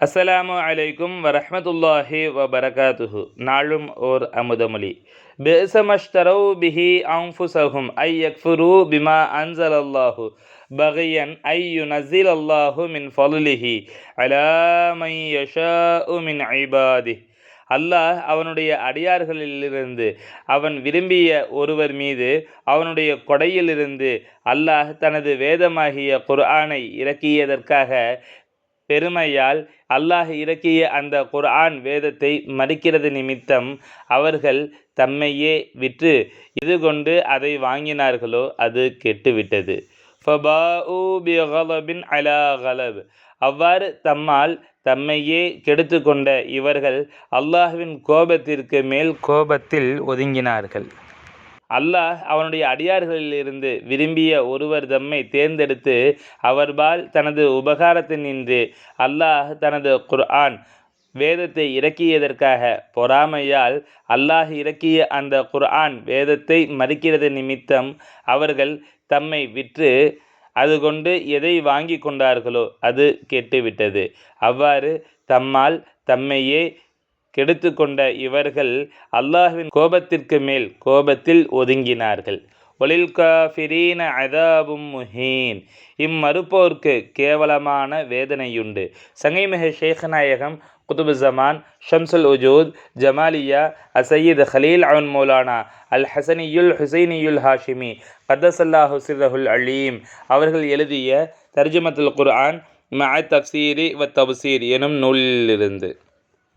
அஸ்ஸலாமு அலைக்கும் வரஹ்மத்துல்லாஹி வபரகாத்துஹு. நாளும் ஓர் அமுதமொழி. பேசமஷ்தரவு பிஹி அங்ஃபுசஹும் ஐ யக்ஃபுரு பிமா அன்சல் அல்லாஹு பகையன் ஐ யுனசில் அல்லாஹு மின் ஃபலுலிஹி அலா யஷா யஷாஉ மின் ஐபாதி அல்லாஹ் அவனுடைய அடியார்களிலிருந்து அவன் விரும்பிய ஒருவர் மீது அவனுடைய கொடையிலிருந்து அல்லாஹ் தனது வேதமாகிய குர்ஆனை இறக்கியதற்காக பெருமையால் அல்லாஹ் இறக்கிய அந்த குர்ஆன் வேதத்தை மறிக்கிறது நிமித்தம் அவர்கள் தம்மையே விற்று இது கொண்டு அதை வாங்கினார்களோ அது கெட்டுவிட்டது. அவ்வாறு தம்மால் தம்மையே கெடுத்து கொண்ட இவர்கள் அல்லாஹ்வின் கோபத்திற்கு மேல் கோபத்தில் ஒதுங்கினார்கள். அல்லாஹ் அவனுடைய அடியார்களிலிருந்து விரும்பிய ஒருவர் தம்மை தேர்ந்தெடுத்து அவர்பால் தனது உபகாரத்தினின்று அல்லாஹ் தனது குர்ஆன் வேதத்தை இறக்கியதற்காக பொறாமையால் அல்லாஹ் இறக்கிய அந்த குர்ஆன் வேதத்தை மறிக்கிறது நிமித்தம் அவர்கள் தம்மை விற்று அது கொண்டு எதை வாங்கி கொண்டார்களோ அது கெட்டுவிட்டது. அவ்வாறு தம்மால் தம்மையே கெடுத்து கொண்ட இவர்கள் அல்லாஹ்வின் கோபத்திற்கு மேல் கோபத்தில் ஒதுங்கினார்கள். ஒலில் காஃபிரீன அதாபும் முஹீன். இம்மறுப்போர்க்கு கேவலமான வேதனையுண்டு. சங்கைமிக ஷேഖநாயகம் குதுபு ஜமான் ஷம்சுல் உஜூத் ஜமாலியா அசையீத் ஹலீல் அவன் மௌலானா அல் ஹசனியுல் ஹுசைனியுல் ஹாஷிமி கதசல்லா ஹுசிரஹுல் அலீம் அவர்கள் எழுதிய தர்ஜமத்துல் குர்ஆன் மஅ தப்சீரி வ தப்சீர் எனும் நூலிலிருந்து.